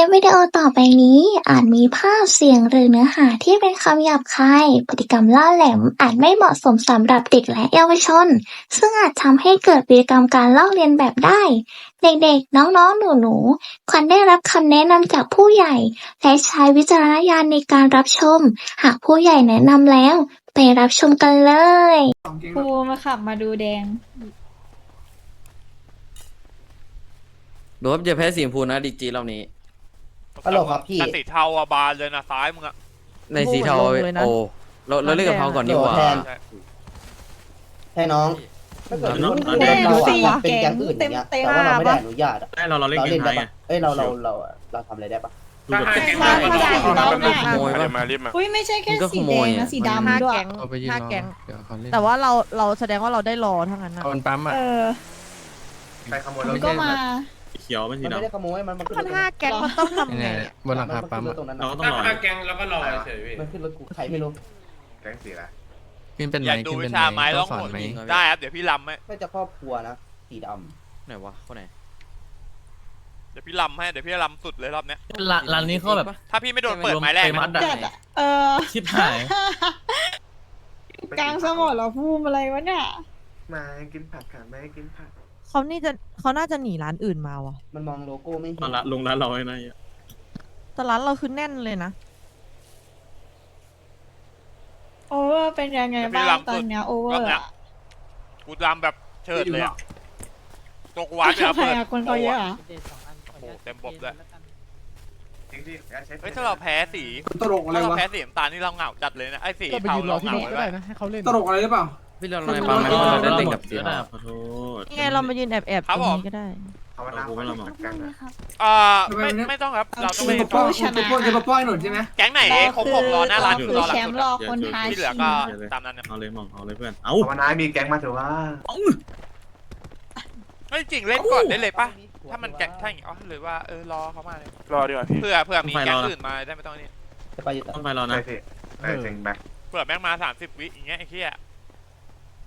ลิปวิดีโอต่อไปนี้ อาจมีภาพเสียงหรือเนื้อหาที่เป็นคำหยาบคาย พฤติกรรมล่าแหลมอาจไม่เหมาะสมสำหรับเด็กและเยาวชน ซึ่งอาจทำให้เกิดพฤติกรรมการลอกเลียนแบบได้ เด็กๆ น้องๆ หนูๆ ควรได้รับคำแนะนำจากผู้ใหญ่ และใช้วิจารณญาณในการรับชม หากผู้ใหญ่แนะนำแล้ว ไปรับชมกันเลยครูมาขับมาดูแดง ดูว่าจะแพ้สีชมพูนะดีจีรอบนี้ ฮัลโหลครับพี่ แต่สีเทาอะบานเลยนะซ้ายมึงอะในสีเทาโอ้โหลงเลยนะโอ้เราเราเล่นกับเขาก่อนดีกว่า แทน ใช่ให้น้องถ้าเกิดน้องคนน้องเราสี่อะเป็นแก๊งอื่นอย่างเงี้ยเต็มๆแต่ว่าเราไม่ได้อนุญาตอะได้เราเราเล่นเราเกเล่มนไทได้ยปะเอ้ยเราเราเราเราทำอะไรได้ปะดูแบบถ้าเกมแก๊งไม่ได้ไม่ได้ก็ไม่ได้ขโมยปะ มารีบมา อุ้ยไม่ใช่แค่มันก็สีขโมแดยงอะนะสีดำด้วยแก๊งเอาไปยืนห้ารอแก๊ง เดี๋ยวเขาเล่นแต่ว่าเราเราแสดงว่าเราได้รอทั้งนั้นนะ เอามันปั๊มอะ เออ ใครขโมยมัรนถก็มาสี เขียวไม่สีมันไม่ได้ดำขโมยมันมันขึ้นมันรถห้าแก๊งมันต้องทำไงเนี่ยอะบนหลังคาปั๊มมันอะขึ้นรถตรงนั้นเราอะก็ต้องรอถ้าแก๊งแล้วก็รอเฉยพี่มันขึ้นรถกูใครไม่รู้แก๊งสีอะไรขึ้นเป็นอไหมยากดูขึ้นวิเป็นชาไหมไม้ต้ร้อองงสอหนนไหมได้ครับเดี๋ยวพี่ลำให้น่าจะครอบครัวนะสีดไหนวะคนไหนเดี๋ยวพี่ลำให้เดี๋ยวพี่ลำสุดเลยรอบเนี้ยร้านร้านนี้เขาแบบถ้าพี่ไม่โดนเปิดไม้แรกไปมันะดอะจัดอะเออชิบหาย กลางสมองเราพูดอะไรวะเนี่ย มากินผักค่ะแม่กินผัก เขานี่จะเขาน่าจะหนีร้านอื่นมาว่ะำมันมองโลโก้ไม่เห็มานละลงร้านเราไว้นะไอ้แต่ร้านเราคือแน่นเลยนะ โอเวอร์เป็นยังไงบ้างตอนเนี้ยโอเวอร์อะกูลำแบบเชิดเลยอะตัวกูวานไปทำแล้วไมเปิดอะคนเขาเยอะอะโอ้โหเต็มบบเลยเฮ้ยถ้าเราแพ้สีตลกอะไรถ้าเราวะ แพ้สีน้ำตาลนี่เราเหงาจัดเลยนะไอ้สีก็ไปเทายืนรเราอที่เหงานี่ก็เลได้ยนะ ให้เขาเล่น ตลกอะไรหรือเปล่า พี่เราเราในปั๊มไหมเราได้เล่นกับเสียเดี๋ยวนะขอโทษนี่ไงเรามายืนแอบแอบๆตรงนี้ก็ได้เรากูไม่ละหมอกเอ่อไม่ไม่ต้องครับ เราต้องจะไม่ปกป้องจะปกป้องจะปกป้องไอ้หนุนใช่ไหมแก๊งไหนครบหกรอหน้าร้านคือรอหลังแชสุมดป์รออะคนท้ายที่เหลือก็ตามนั้นนะเอาเลยมองเอาเลยเพื่อน เอาวันน้ามีแก๊งมาถือว่าเฮ้ยจริงเล่นก่อนได้เลยปะถ้ามันแก๊งถ้าอย่างงี้อ๋อหรือว่าเออรอเขามาเลยรอดีกว่าพี่เพื่อเพื่อมีแก๊งอื่นมาได้ไม่ต้องนี่จะไปอยู่แต่ต้องไปรอนะใช่พี่ใช่จริงแบ็คเผื่อแม่งมาสามสิบวิอย่างเงี้ยไอ้เหี้ย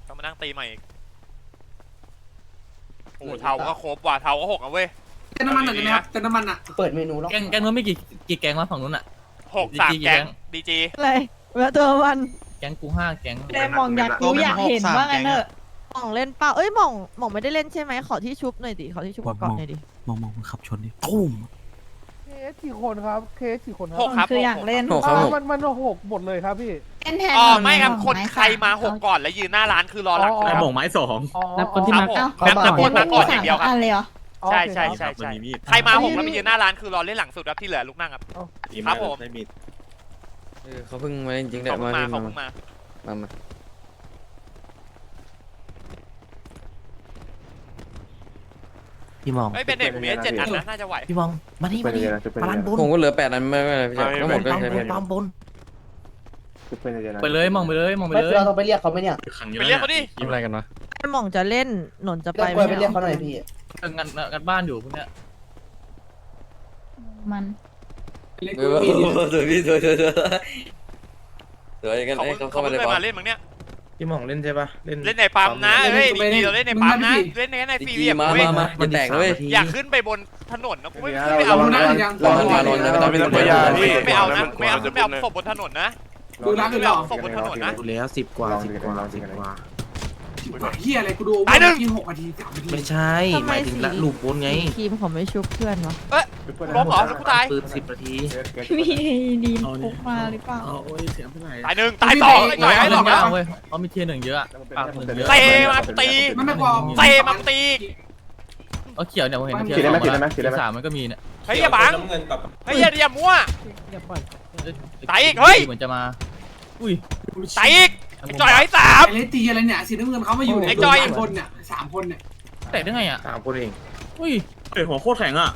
ต้องมานั่งตีใหม่อีกโอ้โหเทาก็ครบว่ะเทาก็หกอะเว้ย เติมน้ำมันหน่อยได้ไหมครับเติมน้ำมันอะเปิดเมนูแล้วแกงแกงนู้นไม่กี่กี่แกงวะฝั่งนู้นอะหกสามดีจีแก๊งแก๊งดีจีอะไรเวลาตัวมันแกงกูห้าแกงได้มองอยากรู้อยากเห็นว่างั้นเถอะหม่องเล่นเปล่าเอ้ยหม่องหม่องไม่ได้เล่นใช่ไหมขอที่ชุบหน่อยดิขอที่ชุบก่อนหน่อยดิมองมองมันขับชนดิตุ้มเค สกี่คนครับ เคสกี่คนครัหกครับคือหกอยากเล่น หกครับหกมันมันหกหมดเลยครับพี่ เล่นแทนอ๋อหนูไม่ครับหนูคนไม้ใครมาหกก่อนแล้วยืนหน้าร้านคือรอหลังอ๋อไอ้ครับบ่งไม้สองอ๋อนับคนที่มา ครับผมเขามานับคนมาก่อนอย่างเดียวครับอันเลยเหรอ อ๋อใช่โอเคใช่ครับใช่ใช่มันมีมีดใครมาหกแล้วไปยืนหน้าร้านคือรอเล่นหลังสุดครับที่เหลือลุกนั่งครับ ครับผม ได้มีด เออเขาเพิ่งมาเล่นจริงเดี๋ยเขาวเพิ่มางมาพี่เขามาเพิ่งมา มามา พี่มองเฮ้ยเป็นเด็กผมมีเจ็ดอันนะน่าจะไหว พี่มอง มานี่เป็มานนี่ยังไงเป็นมายังร้านไงบนผมก็เหลือแปดอันไม่ไม่พี่ชายทั้งหมดก็ปั๊มใช้บไม่นได้ปั๊มบนเป็นยังไงไปเลยมองไปเลยมองไปไม่เลยเราต้องไปเรียกเขาไหมเนี่ยขังอยู่ไปแล้วเรียกเขาดิทำอะไรกันวะไอ้หม่องจะเล่นหนนจะไปเรียกไหมไปเรียกเขาหน่อยพี่งานงานบ้านอยู่พวกเนี้ยมันเออสวยพี่สวยสวยสวยสวยกันเขาเอ้ยเพิ่งเขาเขาเข้ามาเพิ่งในเคยปั๊มามเล่นมั้งเนี่ย พี่หม่องเล่นใช่ปะเล่น เล่นในปั๊มนะเฮ้ยดีๆเราเล่นในปั๊มนะ เล่นในในดีฟรีจีเวียบมาเว้ยมามาอย่าแตกนะเลยอยากขึ้นไปบนถนนนะกูไม่ขึ้นไปเอาเรานะนั่งยังรอให้มารอนะไม่ต้องไม่ต้องไม่ต้องพี่ไม่เอานะไม่เอาไม่เอาศพบนถนนนะดูร้านไม่อื่นหรเอาอศพบนถนนนะดูแล้วสิบกว่าสิบกว่าสิบกว่า เฮียอะไรกูดูตายหนึ่งกินหกนาทีสามนาทีไม่ใช่ทำไมสีลูกบนไงทีมเขาไม่ชุบเพื่อนวะล้มเหรอกูตายปืนสิบนาที มีดีมพกมาหรือเปล่า เอาโอ้ยเสียงเท่าไหร่ตายหนึ่งตายสองไอ้หน่อยไอ้หลอกแล้วเว้ยเขามีเทียร์หนึ่งเยอะอะปากหนึ่งเยอะเตะมาตีมันไม่พอเตะมาตีเอาเขียวเนี่ยผมเห็นเทียขีดร์ได้สไหมองขีดได้ไหมขีดได้ไหม สามมันก็มีเนี่ยเฮ้ยอย่าบังเฮ้ยอย่าอย่ามั่วตายอีกเฮ้ย เหมือนจะมา อุ้ยตายอีก จ่อยไอ้สาม ไอ้เลตีอะไรเนี่ยสีน้ำเงินเขามาอยู่ไอ้เนี่ยจอย สามคนเนี่ยสามคนเนี่ยแตกได้ไงอะสามคนเองอุ้ยเฮ้ยหัวโคตรแข็งอะ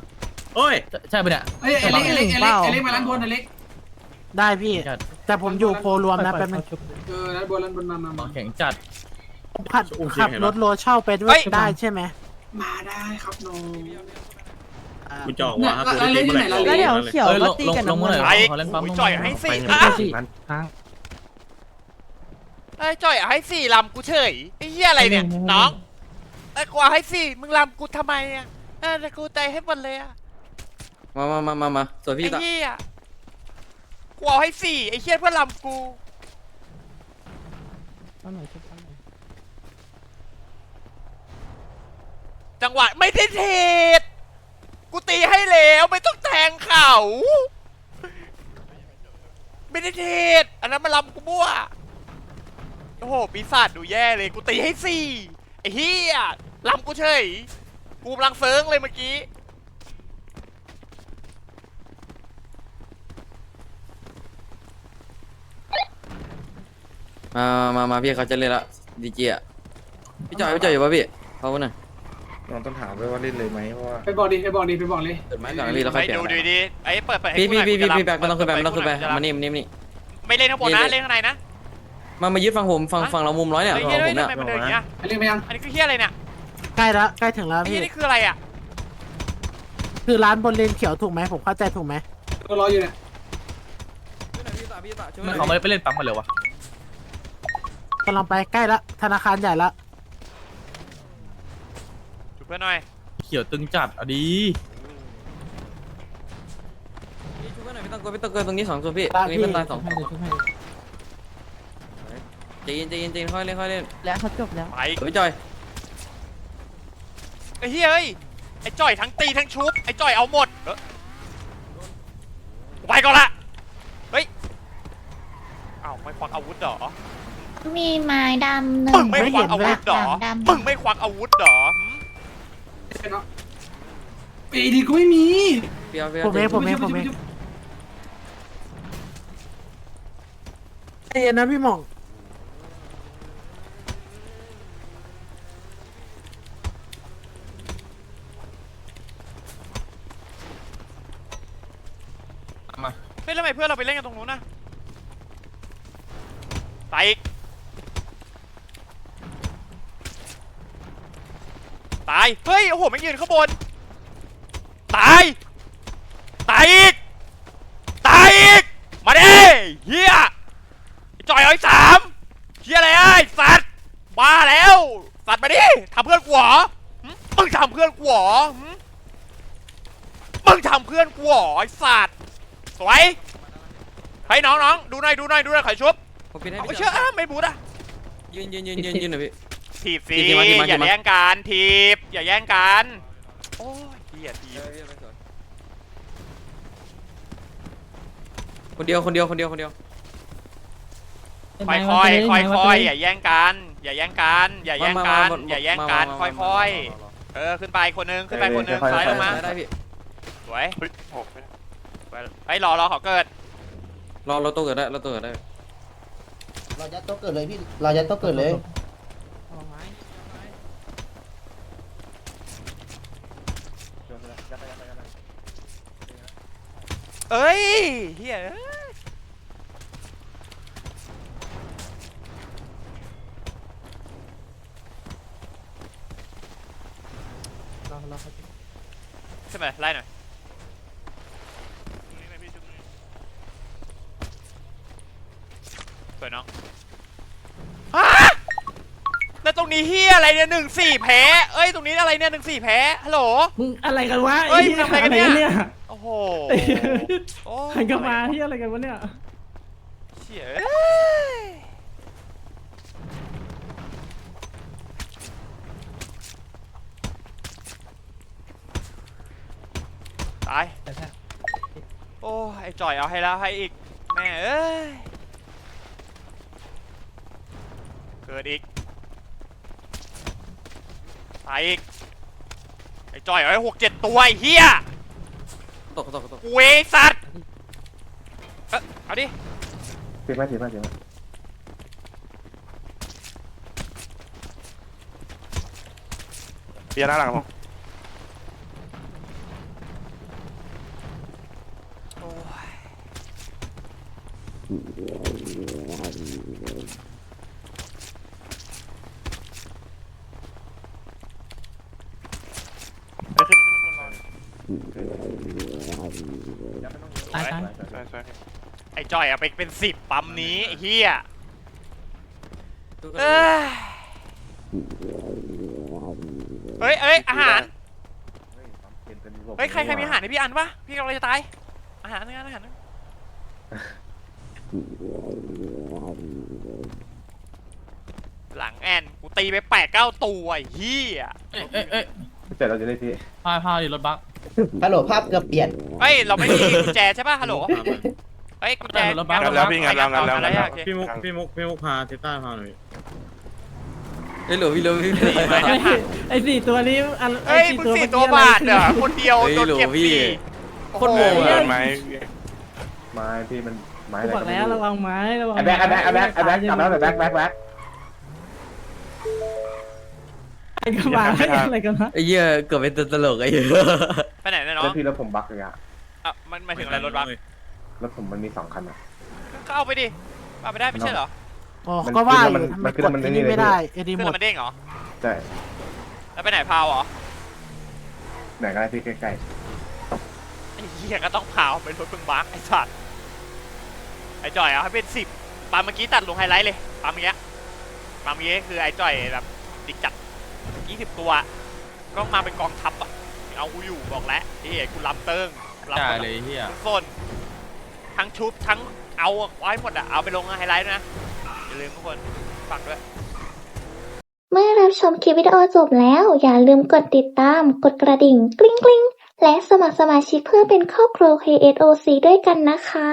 เอ้ยใช่ปะเนี่ย เอ้ยไอ้เล็กไอ้เล็กไอ้เล็กไอ้เล็กมาล้างบนไอ้เล็กได้พี่ แต่ผมอยู่โพรวมนะแป๊บนึงเออล้างบนล้างบนมามามาแข็งจัดขับขับรถโลเฮ้ย ได้ใช่ไหมมาได้ครับน้องกูจะออกว่าครับแล้วเล่นที่ไหนล่ะแล้วเดี๋ยวเขียวเอ้ยลมางตีลงกับลงน้ำมาเงิหนน่อยไอ้ขอเล่นปั๊มลงจ่อยมาให้สี่ไปอะสี่พัน ไอ้จ่อยให้สี่ลำกูเฉยไอ้เหี้ยอะไรเนี่ยน้องไอ้กูเอาให้สี่มึงลำกูทำไมอะเออแต่กูใจให้หมดเลยอะมามามามามาสวยพี่ไอ้ตะเหี้ยกูเอาให้สี่ไอ้เหี้ยเพื่อนลำกูตั้งหน่อยชุบตั้งหน่อยจังหวะไม่ได้เทศกูตีให้แล้วไม่ต้องแทงเขา ไม่ได้เทศอันนั้นมันลำกูมั่ว โอ้โหปีศาจดูแย่เลยกูตีให้สี่ไอ้เหี้ยลำกูเฉยกูกำลังเฟิงเลยเมื่อกี้มามามาพี่เขาจะเล่นละดีเจอะพี่จอยพี่จอยอยู่ป่ะพี่เขาหน่อยลองต้องถามด้วยว่าเล่นเลยไหมเพราะว่าไปบอกดิไปบอกดิไปบอกเลยเปิดไม้ก่อนนะพี่แล้วค่อยไปเปลี่ยนดูก็ดูได้ดิไอ้เปิดเปิดให้พี่กูหพี่น่อยพี่กูจะพี่รำพี่แบกไม่ต้องขึ้นไปไม่ต้องขึ้นไปจะรำมานี่มานี่มานี่ไม่เล่นข้างบนนะนี่เลยเล่นข้างในนะ มามายึดฝั่งผมฝั่งฝั่งเรามุมร้อยเนี่ยไอ้ฝั่เหี้ยงเฮ้ผยมทำเนี่ยไมมันเดินอย่างเงี้ยไปเรียกไปยังอันนี้คือเหี้ยอะไรเนี่ยใกล้ละใกล้ถึงแล้วไอ้เหี้พี่ยนี่คืออะไรอะคือร้านบนเลนเขียวถูกไหมผมเข้าใจถูกไหมก็รออยู่เนี่ยมันเขาไม่ได้ไปเล่นปั๊มกันเลยวะกำลังไปใกล้ละธนาคารใหญ่ละช่วยเพื่อนหน่อยเขียวตึงจัดเอาดีพี่ช่วยหน่อยไม่ต้องกลัวไม่ต้องกลัวตรงนี้สองตัวพี่ตตารงนี้พี่มันตายสอง ให้ดูให้ใจเย็นใจเย็นใจเย็นค่อยเล่นค่อยเล่นแล้วเขาจบแล้วไปเดี๋ยวพี่จอยไอ้เหี้ยเอ้ยไอ้จ่อยทั้งตีทั้งชุบไอ้จ่อยเอาหมดเออกูไปก่อนละเฮ้ยเอ้าไม่ควักอาวุธเหรอ มีไม้ดำหนึ่มึงงไม่ควักอาวุธเหรอ หลังดำมึงไม่ควักอาวุธเหรอหืมเนาะเอ้ยดีกูไม่มีเปียวเปียวผมเองผมเองผมเองใจเย็นนะพี่หม่อง มา เฮ้ยแล้วทำ ไมเพื่อนเราไปเล่นกันตรงนู้นนะไปอีกตาย เฮ้ย โอ้โหไม่ยืนข้างบน ตาย ตายอีก ตายอีก มาดิเฮียจ่อยเอาไอ้สามเฮียอะไรไอ้สัตว์บ้าแล้ว สัตว์มาดิทำเพื่อนกูเหรอมึงทำเพื่อนกูเหรอมึงทำเพื่อนกูเหรอไอ้สัตว์สวย เฮ้ยน้องน้องดูหน่อยดูหน่อยดูหน่อยขอยชุบผมปิดให้เอาไปพี่จเชื่ออยอะไม่บูดอะยืนยืนยืนยืนยืนหน่อยพี่ ถีบสิทีมมาทีมมา อย่าทีมมาแย่งกันถีบอย่าแย่งกันโอ้ยเฮียถีบคนเดียวคนเดียวคนเดียวคนเดียวค่อยค่อยค่อยค่อยอย่าแย่งกัน อย่าแย่งกันอย่าแย่งกันอย่าแย่งกันค่อยค่อยๆเออขึ้นไปคนนึงขึ้นไปคนนึงซ้ายลงมาได้ได้พี่สวยไปไปรอรอเขาเกิด รอเราตัวเกิดได้เราตัวเกิดได้เรายัดโต๊ะเกิดเลยพี่ เรายัดโต๊ะเกิดเลย เอ้ยเฮียเอ้ยขึ้นไปไล่หน่อยสวยน้องฮะ แล้วตรงนี้เฮียอะไรเนี่ยหนึ่งสี่แพ้เอ้ยตรงนี้อะไรเนี่ยหนึ่งสี่แพ้ฮัลโหล มึงอะไรกันวะเอ้ยมึงทำอะไรกันเนี่ยยโอ้โหโอ้หันกลับมาที่อะไรกันวะเนี่ยเชี่ยเอ้ยตายโอ้ยไอ้จ่อยเอาให้แล้วให้อีกแม่เอ้ยเกิดอีก ตายอีก ไอ้จ่อยเอาให้หกเจ็ดตัวไอ้เฮียตกตกตกกูเองสัตว์ เอ้ยเอาดิถือมาถือมาถือมาเปียหน้าหลังผม โอ้ย ไอ้จอยอะไปเป็นสิบปั๊มนี้ไอ้เฮียเอ้ยเฮ้ยเอ้ยอาหาร เฮ้ยใครใครมีอาหารให้พี่อันปะพี่กำลังจะตาย อาหารนึงอาหารนึงหลังแอนกูตีไปแปดเก้าตัวไอ้เฮียเอ้ยเอ้ยเอ้ยเสร็จเราจะได้พี่พาพาดิรถบัส ฮัลโหลภาพเกือบเปลี่ยนเฮ้ยเราไม่มีกุญแจใช่ป่ะฮัลโหลเฮ้ยกุญแจรถบัสงั้นแล้วพี่งั้นแล้วงั้นแล้วเอางั้นแล้แล้ววโอเคพี่มุกพี่มุกพี่มุกพาเทต้าพาหน่อยเฮ้ยหลวพี่หลวพี่ไอ้สี่ตัวนี้อันเฮ้ยมึงสี่ตัวบาทเหรอคนเดียวโดนเก็บฟรีโคตรโหดเดินไหมไม้พี่มันไม้กูอะไรบอกก็ไม่แล้วระรู้วังไม้ระวังไอ้แบ็คไอ้แบ็คไอ้แบ็คไอ้แบ็คกลับแล้วไอ้แบ็คแบ็คแบ็ค กระบะอะไรกันนะไอ้เหี้ยเกือบเป็นตัวตลกไอ้เหี้ยไปไหนเนี่ยแล้เนาะวพี่แล้วผมบักเลยอะอะมันหมายถึงอะไรรถบัสแล้วผมมันมีสองคันอะ ก็เอาไปดิเอาไปได้ไม่ใช่เหรอโอ้ก็ว่าอยู่มันทำมัไมนกคือดมันที่นี่นี่เลยไม่ได้เอดีขึ้หมนดแล้วมันเด้งเหรอใช่แล้วไปไหนพาวเหรอไหนก็ได้พี่ใกล้ไอ้เหี้ยก็ต้องพาวเป็นรถเพิ่งบักไอ้สัตว์ไอ้จ่อยเอาให้เป็นสิบปาเมื่อกี้ตัดลงไฮไลท์เลยปาเมื่อกี้ปาเมื่อกี้คือไอ้จ่อยแบบดิกจัด ยี่สิบตัวก็มาเป็นกองทัพอะเอากูอยู่บอกแล้วไอ้เหี้ยกูลำเติ้งลำจ่าเติ้ยงเลยเฮียทุกโซนทั้งชุบทั้งเอาไว้หมดอะเอาไปลงไฮไลท์ด้วยนะ อย่าลืมทุกคนฝากด้วย เมื่อรับชมคลิปวิดีโอจบแล้ว อย่าลืมกดติดตาม กดกระดิ่ง กริ๊งกริ๊งและสมัครสมาชิกเพื่อเป็นครอบครัว KSOC ด้วยกันนะคะ